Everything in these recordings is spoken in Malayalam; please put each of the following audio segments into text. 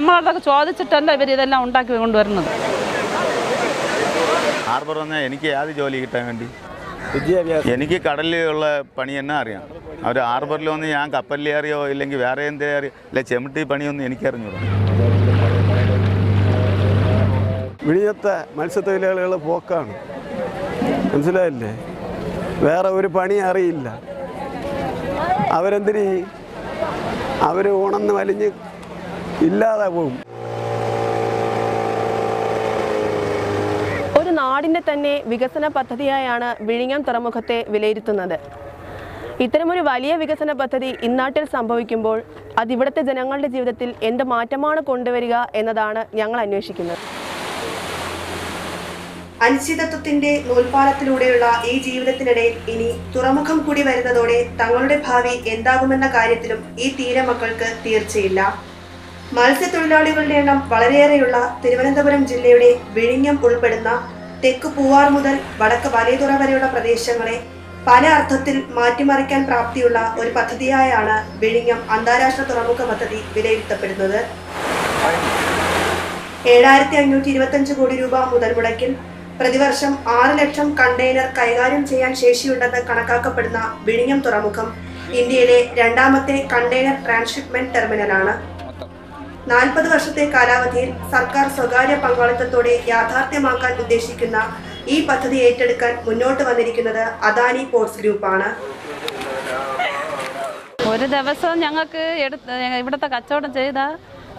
നമ്മളതൊക്കെ ചോദിച്ചിട്ടല്ല ഇവർ ഇതെല്ലാം ഉണ്ടാക്കി കൊണ്ടുവരുന്നത്? ഹാർബർ വന്നാൽ എനിക്ക് ഏത് ജോലി കിട്ടാൻ വേണ്ടി. വിദ്യാഭ്യാസം. എനിക്ക് കടലിലുള്ള പണി തന്നെ അറിയാം. അവർ ഹാർബറിൽ വന്ന് ഞാൻ കപ്പലിൽ അറിയോ ഇല്ലെങ്കിൽ വേറെ എന്തേ അറിയോ? ഇല്ല ചെമിട്ടി പണിയൊന്നും എനിക്കറിഞ്ഞൂടാ. വിഴിഞ്ഞത്തെ മത്സ്യത്തൊഴിലാളികൾ പോക്കാണ്. മനസ്സിലായില്ലേ? വേറെ ഒരു പണി അറിയില്ല. അവരെന്തിന് അവർ ഉണന്ന് വലിഞ്ഞ് ഇല്ലാതെ പോകും ഒരു നാടിന്റെ തന്നെ വികസന പദ്ധതിയായാണ് വിഴിഞ്ഞം തുറമുഖത്തെ വിലയിരുത്തുന്നത്. ഇത്തരമൊരു വലിയ വികസന പദ്ധതി ഇന്നാട്ടിൽ സംഭവിക്കുമ്പോൾ അതിവിടുത്തെ ജനങ്ങളുടെ ജീവിതത്തിൽ എന്ത് മാറ്റമാണ് കൊണ്ടുവരിക എന്നതാണ് ഞങ്ങൾ അന്വേഷിക്കുന്നത്. അനിശ്ചിതത്വത്തിന്റെ നൂൽപാലത്തിലൂടെയുള്ള ഈ ജീവിതത്തിനിടയിൽ ഇനി തുറമുഖം കൂടി വരുന്നതോടെ തങ്ങളുടെ ഭാവി എന്താകുമെന്ന കാര്യത്തിലും ഈ തീരമക്കൾക്ക് തീർച്ചയില്ല. മത്സ്യത്തൊഴിലാളികളുടെ എണ്ണം വളരെയേറെയുള്ള തിരുവനന്തപുരം ജില്ലയുടെ വിഴിഞ്ഞം ഉൾപ്പെടുന്ന തെക്ക് പൂവാർ മുതൽ വടക്ക് വലിയതുറ വരെയുള്ള പ്രദേശങ്ങളെ പല അർത്ഥത്തിൽ മാറ്റിമറിക്കാൻ പ്രാപ്തിയുള്ള ഒരു പദ്ധതിയായാണ് വിഴിഞ്ഞം അന്താരാഷ്ട്ര തുറമുഖ പദ്ധതി വിലയിരുത്തപ്പെടുന്നത്. ഏഴായിരത്തി അഞ്ഞൂറ്റി ഇരുപത്തഞ്ച് കോടി രൂപ മുതൽ മുടക്കിൽ പ്രതിവർഷം ആറ് ലക്ഷം കണ്ടെയ്നർ കൈകാര്യം ചെയ്യാൻ ശേഷിയുണ്ടെന്ന് കണക്കാക്കപ്പെടുന്ന വിഴിഞ്ഞം തുറമുഖം ഇന്ത്യയിലെ രണ്ടാമത്തെ കണ്ടെയ്നർ ട്രാൻസ്ഷിപ്മെന്റ് ടെർമിനലാണ്. നാൽപ്പത് വർഷത്തെ കാലാവധിയിൽ സർക്കാർ സ്വകാര്യ പങ്കാളിത്തത്തോടെ യാഥാർത്ഥ്യമാക്കാൻ ഉദ്ദേശിക്കുന്ന ഈ പദ്ധതി ഏറ്റെടുക്കാൻ മുന്നോട്ട് വന്നിരിക്കുന്നത് അദാനി പോർട്സ് ഗ്രൂപ്പാണ്. ഒരു ദിവസം ഞങ്ങൾക്ക് എടുത്ത് ഇവിടുത്തെ കച്ചവടം ചെയ്താൽ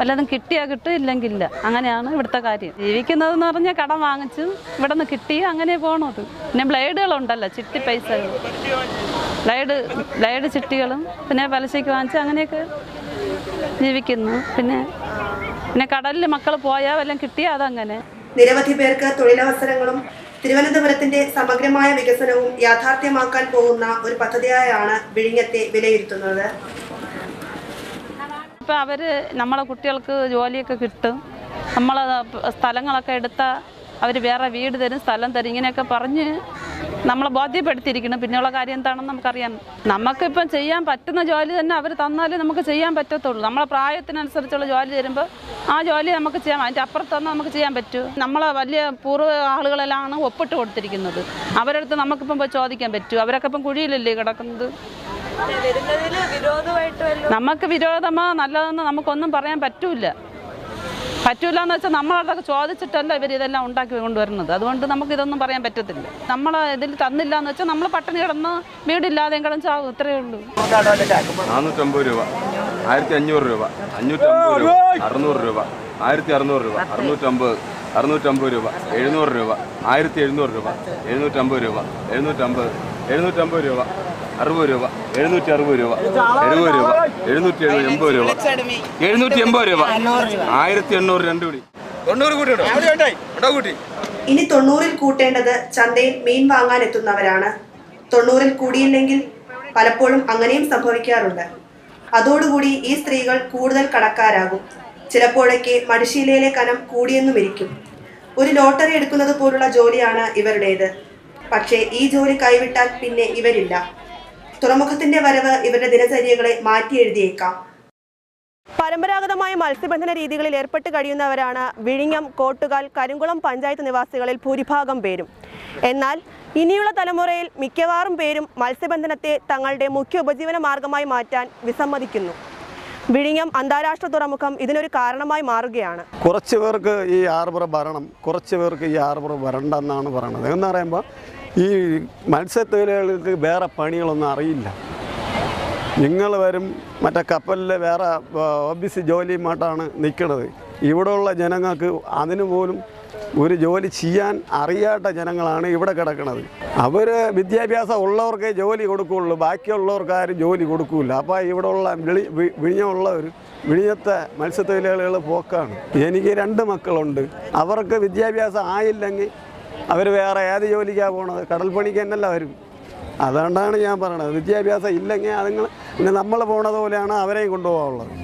വല്ലതും കിട്ടിയാൽ കിട്ടും ഇല്ലെങ്കില്ല അങ്ങനെയാണ് ഇവിടുത്തെ കാര്യം. ജീവിക്കുന്നതെന്ന് പറഞ്ഞാൽ കടം വാങ്ങിച്ച് ഇവിടെ നിന്ന് കിട്ടി അങ്ങനെ പോണത്. പിന്നെ ബ്ലേഡുകളുണ്ടല്ലോ ചിട്ടി പൈസകൾ. ബ്ലേഡ് ബ്ലേഡ് ചിട്ടികളും പിന്നെ പലിശയ്ക്ക് വാങ്ങിച്ച് അങ്ങനെയൊക്കെ ജീവിക്കുന്നു. പിന്നെ പിന്നെ കടലിൽ മക്കൾ പോയാൽ വല്ലതും കിട്ടിയാൽ അതങ്ങനെ. നിരവധി പേർക്ക് തൊഴിലവസരങ്ങളും തിരുവനന്തപുരത്തിന്റെ സമഗ്രമായ വികസനവും യാഥാർത്ഥ്യമാക്കാൻ പോകുന്ന ഒരു പദ്ധതിയായാണ് വിഴിഞ്ഞത്തെ വിലയിരുത്തുന്നത്. ഇപ്പം അവർ നമ്മളെ കുട്ടികൾക്ക് ജോലിയൊക്കെ കിട്ടും. നമ്മളെ സ്ഥലങ്ങളൊക്കെ എടുത്താൽ അവർ വേറെ വീട് തരും സ്ഥലം തരും ഇങ്ങനെയൊക്കെ പറഞ്ഞ് നമ്മളെ ബോധ്യപ്പെടുത്തിയിരിക്കണം പിന്നെയുള്ള കാര്യം എന്താണെന്ന് നമുക്കറിയാം. നമുക്കിപ്പം ചെയ്യാൻ പറ്റുന്ന ജോലി തന്നെ അവർ തന്നാലേ നമുക്ക് ചെയ്യാൻ പറ്റത്തുള്ളൂ. നമ്മളെ പ്രായത്തിനനുസരിച്ചുള്ള ജോലി തരുമ്പോൾ ആ ജോലി നമുക്ക് ചെയ്യാം. അതിന്റെ അപ്പുറത്തൊന്നും നമുക്ക് ചെയ്യാൻ പറ്റൂ. നമ്മളെ വലിയ പൂർവ ആളുകളെല്ലാം ഒപ്പിട്ട് കൊടുത്തിരിക്കുന്നത്. അവരടുത്ത് നമുക്കിപ്പം പോയി ചോദിക്കാൻ പറ്റൂ. അവരൊക്കെ ഇപ്പം കുഴിയിലല്ലേ കിടക്കുന്നത്? നമുക്ക് വിരോധമോ നല്ലതെന്ന് നമുക്കൊന്നും പറയാൻ പറ്റൂല പറ്റൂല എന്ന് വെച്ചാൽ നമ്മളതൊക്കെ ചോദിച്ചിട്ടല്ല ഇവർ ഇതെല്ലാം ഉണ്ടാക്കി കൊണ്ടുവരുന്നത്. അതുകൊണ്ട് നമുക്ക് ഇതൊന്നും പറയാൻ പറ്റത്തില്ല. നമ്മൾ ഇതിൽ തന്നില്ല എന്ന് വെച്ചാൽ നമ്മൾ പട്ടിണി കിടന്ന് വീടില്ലാതെയും കിടന്ന് ചാവും. ഇത്രയേ ഉള്ളൂ. നാനൂറ്റമ്പത് രൂപ. ആയിരത്തി അഞ്ഞൂറ് രൂപ. അഞ്ഞൂറ്റമ്പത് അറുന്നൂറ് രൂപ. ആയിരത്തി അറുന്നൂറ് രൂപ. അറുന്നൂറ്റമ്പത് അറുന്നൂറ്റമ്പത് രൂപ. എഴുന്നൂറ് രൂപ. ആയിരത്തി എഴുന്നൂറ് രൂപ. എഴുന്നൂറ്റമ്പത് രൂപ. എഴുന്നൂറ്റമ്പത് എഴുന്നൂറ്റമ്പത് രൂപ. അറുപത് രൂപ. എഴുന്നൂറ്റി അറുപത് രൂപ. എഴുപത് രൂപ. എഴുന്നൂറ്റി എഴുപത് എൺപത് രൂപ. എഴുന്നൂറ്റി എൺപത് രൂപ. ആയിരത്തി എണ്ണൂറ് രണ്ട് കൂടി. തൊണ്ണൂറ് കൂട്ടി ഇനി തൊണ്ണൂറിൽ കൂട്ടേണ്ടത് ചന്തയിൽ മീൻ വാങ്ങാൻ എത്തുന്നവരാണ്. തൊണ്ണൂറിൽ കൂടിയില്ലെങ്കിൽ പലപ്പോഴും അങ്ങനെയും സംഭവിക്കാറുണ്ട്. അതോടുകൂടി ഈ സ്ത്രീകൾ കൂടുതൽ കടക്കാരാകും. ചിലപ്പോഴൊക്കെ മടിശീലയിലെ കനം കൂടിയെന്നും ഇരിക്കും ഒരു ലോട്ടറി എടുക്കുന്നത് പോലുള്ള ജോലിയാണ് ഇവരുടേത്. പക്ഷേ ഈ ജോലി കൈവിട്ടാൽ പിന്നെ ഇവരില്ല. തുറമുഖത്തിന്റെ വരവ് ഇവരുടെ ദിനചര്യകളെ മാറ്റി എഴുതിയേക്കാം പരമ്പരാഗതമായ മത്സ്യബന്ധന രീതികളിൽ ഏർപ്പെട്ട് കഴിയുന്നവരാണ് വിഴിഞ്ഞം കോട്ടുകാൽ കരിങ്കുളം പഞ്ചായത്ത് നിവാസികളിൽ ഭൂരിഭാഗം പേരും. എന്നാൽ ഇനിയുള്ള തലമുറയിൽ മിക്കവാറും പേരും മത്സ്യബന്ധനത്തെ തങ്ങളുടെ മുഖ്യ ഉപജീവന മാർഗമായി മാറ്റാൻ വിസമ്മതിക്കുന്നു. വിഴിഞ്ഞം അന്താരാഷ്ട്ര തുറമുഖം ഇതിനൊരു കാരണമായി മാറുകയാണ്. കുറച്ച് പേർക്ക് ഈ ആർബർ ഭരണം കുറച്ച് പേർക്ക് ഈ ഹാർബർ വരണ്ടെന്നാണ് പറയുന്നത്. എന്ന് പറയുമ്പോൾ ഈ മത്സ്യത്തൊഴിലാളികൾക്ക് വേറെ പണികളൊന്നും അറിയില്ല. നിങ്ങൾ വരും മറ്റേ കപ്പലിലെ വേറെ ഓഫീസ് ജോലിയുമായിട്ടാണ് നിൽക്കുന്നത് ഇവിടെയുള്ള ജനങ്ങൾക്ക് അതിന് പോലും ഒരു ജോലി ചെയ്യാൻ അറിയാത്ത ജനങ്ങളാണ് ഇവിടെ കിടക്കുന്നത് അവർ വിദ്യാഭ്യാസം ഉള്ളവർക്കേ ജോലി കൊടുക്കുകയുള്ളൂ ബാക്കിയുള്ളവർക്ക് ആരും ജോലി കൊടുക്കില്ല അപ്പോൾ ഇവിടെയുള്ള വിളി വി- വിഴിഞ്ഞമുള്ളവർ വിഴിഞ്ഞത്തെ മത്സ്യത്തൊഴിലാളികൾ പോക്കാണ്. എനിക്ക് രണ്ട് മക്കളുണ്ട്. അവർക്ക് വിദ്യാഭ്യാസം ആയില്ലെങ്കിൽ അവർ വേറെ ഏത് ജോലിക്കാണ് പോണത്? കടൽ പണിക്ക് തന്നെയല്ല വരും. അതുകൊണ്ടാണ് ഞാൻ പറയണത്. വിദ്യാഭ്യാസം ഇല്ലെങ്കിൽ അതുങ്ങൾ പിന്നെ നമ്മൾ പോണത് പോലെയാണ് അവരെയും കൊണ്ടുപോകാനുള്ളത്.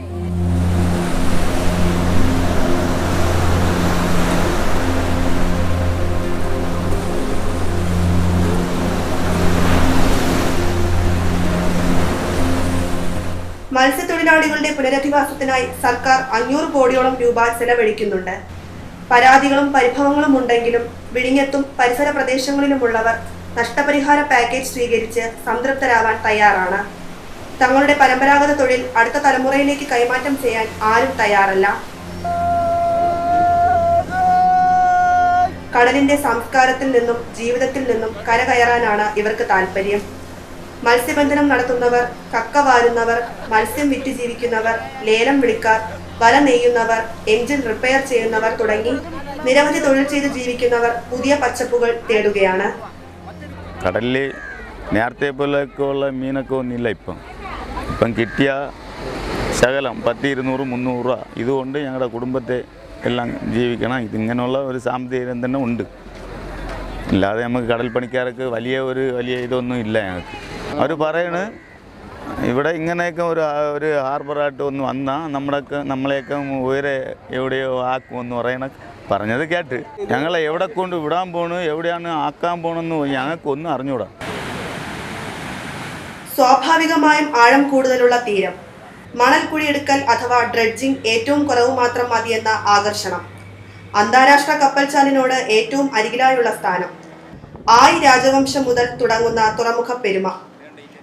മത്സ്യത്തൊഴിലാളികളുടെ പുനരധിവാസത്തിനായി സർക്കാർ അഞ്ഞൂറ് കോടിയോളം രൂപ ചെലവഴിക്കുന്നുണ്ട്. പരാതികളും പരിഭവങ്ങളും ഉണ്ടെങ്കിലും വിഴിഞ്ഞത്തും പരിസര പ്രദേശങ്ങളിലുമുള്ളവർ നഷ്ടപരിഹാര പാക്കേജ് സ്വീകരിച്ച് സംതൃപ്തരാവാൻ തയ്യാറാണ്. തങ്ങളുടെ പരമ്പരാഗത തൊഴിൽ അടുത്ത തലമുറയിലേക്ക് കൈമാറ്റം ചെയ്യാൻ ആരും തയ്യാറല്ല. കടലിന്റെ സംസ്കാരത്തിൽ നിന്നും ജീവിതത്തിൽ നിന്നും കരകയറാനാണ് ഇവർക്ക് താല്പര്യം മത്സ്യബന്ധനം നടത്തുന്നവർ കക്ക വാരുന്നവർ മത്സ്യം വിറ്റ് ജീവിക്കുന്നവർ ലേലം വിളിക്കാർ വല നെയ്യുന്നവർ എഞ്ചിൻ റിപ്പയർ ചെയ്യുന്നവർ തുടങ്ങി നിരവധി തൊഴിൽ ചെയ്ത് ജീവിക്കുന്നവർ പുതിയ പച്ചപ്പുകൾ തേടുകയാണ്. കടലിൽ നേരത്തെ പോലെയൊക്കെയുള്ള മീനൊക്കെ ഒന്നുമില്ല ഇപ്പം. ഇപ്പം കിട്ടിയ ശകലം പത്ത് ഇരുന്നൂറ് മുന്നൂറ് രൂപ. ഇതുകൊണ്ട് ഞങ്ങളുടെ കുടുംബത്തെ എല്ലാം ജീവിക്കണം. ഇതിങ്ങനെയുള്ള ഒരു സാമ്പത്തികം തന്നെ ഉണ്ട്. അല്ലാതെ നമുക്ക് കടൽ പണിക്കാർക്ക് വലിയ ഒരു വലിയ ഇതൊന്നും ഇല്ല ഞങ്ങൾക്ക്. അവർ പറയണ് ഇവിടെ ഇങ്ങനെയൊക്കെ ഒരു ഒരു ഹാർബറായിട്ട് ഒന്ന് വന്നാൽ നമ്മളൊക്കെ നമ്മളെയൊക്കെ ഉയരെ എവിടെയോ ആക്കുമെന്ന് പറയണ പറഞ്ഞത് കേട്ട്. ഞങ്ങൾ എവിടെ കൊണ്ട് വിടാൻ പോണു എവിടെയാണ് ആക്കാൻ പോണെന്ന് ഞങ്ങൾക്കൊന്നും അറിഞ്ഞൂടാ. സ്വാഭാവികമായും ആഴം കൂടുതലുള്ള തീരം. മണൽ കുഴിയെടുക്കൽ അഥവാ ഡ്രഡ്ജിംഗ് ഏറ്റവും കുറവ് മാത്രം മതിയെന്ന ആകർഷണം. അന്താരാഷ്ട്ര കപ്പൽച്ചാലിനോട് ഏറ്റവും അരികിലായുള്ള സ്ഥാനം. ആയി രാജവംശം മുതൽ തുടങ്ങുന്ന തുറമുഖ പെരുമ.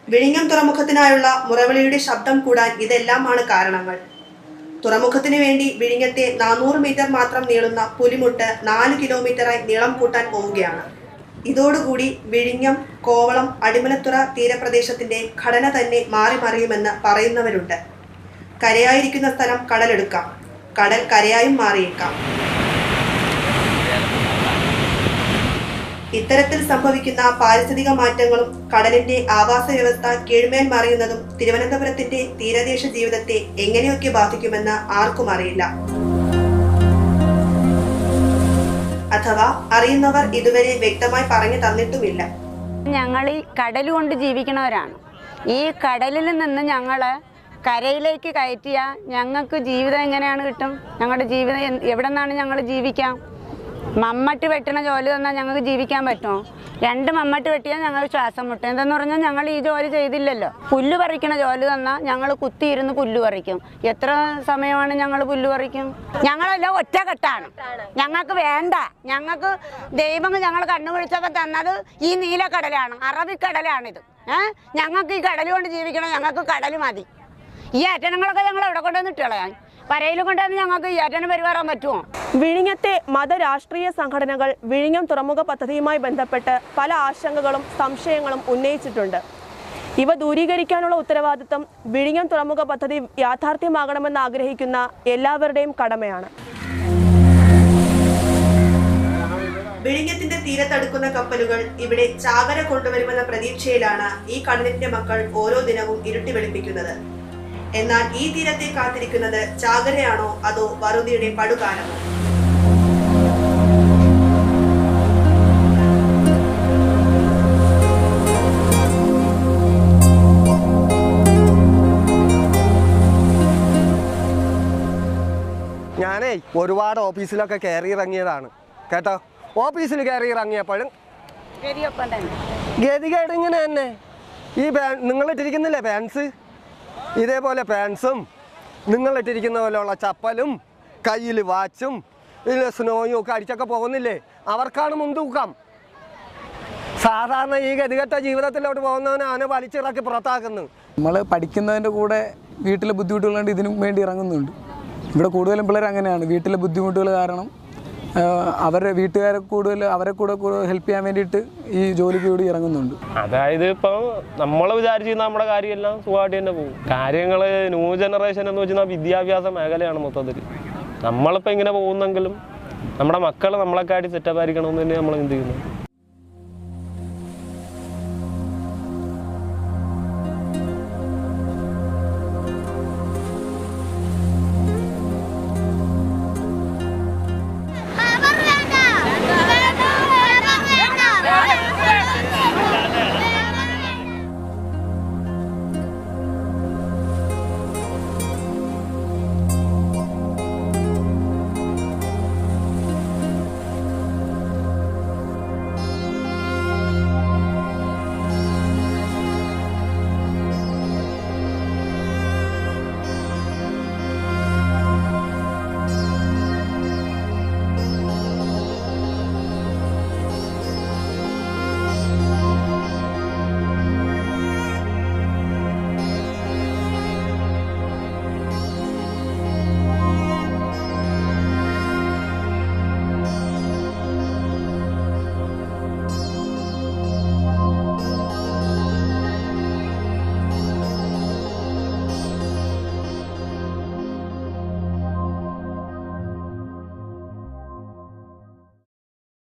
വിഴിഞ്ഞം തുറമുഖത്തിനായുള്ള മുറവിളിയുടെ ശബ്ദം കൂടാൻ ഇതെല്ലാമാണ് കാരണങ്ങൾ. തുറമുഖത്തിനു വേണ്ടി വിഴിഞ്ഞത്തെ നാനൂറ് മീറ്റർ മാത്രം നീളുന്ന പുലിമുട്ട് നാല് കിലോമീറ്ററായി നീളം കൂട്ടാൻ പോവുകയാണ്. ഇതോടുകൂടി വിഴിഞ്ഞം കോവളം അടിമലത്തുറ തീരപ്രദേശത്തിന്റെ ഘടന തന്നെ മാറി മറിയുമെന്ന് പറയുന്നവരുണ്ട്. കരയായിരിക്കുന്ന സ്ഥലം കടലെടുക്കാം. കടൽ കരയായും മാറിയേക്കാം. ഇത്തരത്തിൽ സംഭവിക്കുന്ന പാരിസ്ഥിതിക മാറ്റങ്ങളും കടലിന്റെ ആവാസ വ്യവസ്ഥ കീഴ്മേൽ മറിയുന്നതും തിരുവനന്തപുരത്തിന്റെ തീരദേശ ജീവിതത്തെ എങ്ങനെയൊക്കെ ബാധിക്കുമെന്ന് ആർക്കും അറിയില്ല. അഥവാ അറിയുന്നവർ ഇതുവരെ വ്യക്തമായി പറഞ്ഞു തന്നിട്ടുമില്ല. ഞങ്ങൾ ഈ കടൽ കൊണ്ട് ജീവിക്കണവരാണ് ഈ കടലിൽ നിന്ന് ഞങ്ങൾ കരയിലേക്ക് കയറ്റിയാൽ ഞങ്ങൾക്ക് ജീവിതം എങ്ങനെയാണ് കിട്ടും? ഞങ്ങളുടെ ജീവിതം എവിടെ നിന്നാണ് ഞങ്ങൾ ജീവിക്കാം? മമ്മട്ട് വെട്ടണ ജോലി തന്നാൽ ഞങ്ങൾക്ക് ജീവിക്കാൻ പറ്റുമോ? രണ്ട് മമ്മട്ട് വെട്ടിയാൽ ഞങ്ങൾ ശ്വാസം മുട്ടും. എന്തെന്ന് പറഞ്ഞാൽ ഞങ്ങൾ ഈ ജോലി ചെയ്തില്ലല്ലോ. പുല്ല് പറിക്കണ ജോലി തന്നാൽ ഞങ്ങൾ കുത്തിയിരുന്ന് പുല്ല് പറിക്കും. എത്ര സമയമാണ് ഞങ്ങൾ പുല്ല് പറിക്കും? ഞങ്ങളെല്ലാം ഒറ്റക്കെട്ടാണ്. ഞങ്ങൾക്ക് വേണ്ട. ഞങ്ങൾക്ക് ദൈവങ്ങൾ ഞങ്ങൾ കണ്ണുപിടിച്ചൊക്കെ തന്നത് ഈ നീലക്കടലാണ്. അറബിക്കടലാണിത്. ഏഹ് ഞങ്ങൾക്ക് ഈ കടൽ കൊണ്ട് ജീവിക്കണം ഞങ്ങൾക്ക് കടൽ മതി. ഈ അറ്റനങ്ങളൊക്കെ ഞങ്ങൾ എവിടെ കൊണ്ടുവന്നിട്ടുള്ള പരയിൽ കൊണ്ടുവന്ന് ഞങ്ങൾക്ക് ഈ അറ്റനം പെരുമാറാൻ പറ്റുമോ? വിഴിഞ്ഞത്തെ മതരാഷ്ട്രീയ സംഘടനകൾ വിഴിഞ്ഞം തുറമുഖ പദ്ധതിയുമായി ബന്ധപ്പെട്ട് പല ആശങ്കകളും സംശയങ്ങളും ഉന്നയിച്ചിട്ടുണ്ട്. ഇവ ദൂരീകരിക്കാനുള്ള ഉത്തരവാദിത്തം വിഴിഞ്ഞം തുറമുഖ പദ്ധതി യാഥാർത്ഥ്യമാകണമെന്ന് ആഗ്രഹിക്കുന്ന എല്ലാവരുടെയും കടമയാണ്. വിഴിഞ്ഞത്തിന്റെ തീരത്തടുക്കുന്ന കപ്പലുകൾ ഇവിടെ ചാകര കൊണ്ടുവരുമെന്ന പ്രതീക്ഷയിലാണ് ഈ കടലിന്റെ മക്കൾ ഓരോ ദിനവും ഇരുട്ടി വെളുപ്പിക്കുന്നത്. എന്നാൽ ഈ തീരത്തെ കാത്തിരിക്കുന്നത് ചാകരയാണോ അതോ വറുതിയുടെ പടുകാലമോ? ഞാനേ ഒരുപാട് ഓഫീസിലൊക്കെ കയറി ഇറങ്ങിയതാണ് കേട്ടോ ഓഫീസിൽ കയറി ഇറങ്ങിയപ്പോഴും ഗതികേട് ഇങ്ങനെ തന്നെ. ഈ നിങ്ങൾ ഇട്ടിരിക്കുന്നില്ലേ പാൻസ് ഇതേപോലെ പാൻസും നിങ്ങൾ ഇട്ടിരിക്കുന്ന പോലെയുള്ള ചപ്പലും കയ്യിൽ വാച്ചും ഇതിൽ സ്നോയും ഒക്കെ അടിച്ചൊക്കെ പോകുന്നില്ലേ? അവർക്കാണ് മുൻതൂക്കം. സാധാരണ ഈ ഗതികെട്ട ജീവിതത്തിലോട്ട് പോകുന്നവനെ അവനെ വലിച്ചിറക്കി പുറത്താക്കുന്നു. നമ്മൾ പഠിക്കുന്നതിന്റെ കൂടെ വീട്ടിലെ ബുദ്ധിമുട്ടുകളുണ്ട് ഇതിനും വേണ്ടി ഇറങ്ങുന്നുണ്ട്. ഇവിടെ കൂടുതലും പിള്ളേർ അങ്ങനെയാണ്. വീട്ടിലെ ബുദ്ധിമുട്ടുകൾ കാരണം അവരെ അവരുടെ വീട്ടുകാരെ കൂടുതൽ അവരെ കൂടെ ഹെൽപ്പ് ചെയ്യാൻ വേണ്ടിയിട്ട് ഈ ജോലിക്ക് കൂടി ഇറങ്ങുന്നുണ്ട്. അതായത് ഇപ്പോൾ നമ്മൾ വിചാരിച്ചിരുന്ന നമ്മുടെ കാര്യമെല്ലാം സുഖമായിട്ട് തന്നെ പോകും. കാര്യങ്ങൾ ന്യൂ ജനറേഷൻ എന്ന് വെച്ചാൽ വിദ്യാഭ്യാസ മേഖലയാണ് മൊത്തത്തിൽ നമ്മളിപ്പോൾ ഇങ്ങനെ പോകുന്നെങ്കിലും നമ്മുടെ മക്കൾ നമ്മളെക്കാട്ടി സെറ്റപ്പ് ആയിരിക്കണമെന്ന് തന്നെ നമ്മൾ ചിന്തിക്കുന്നു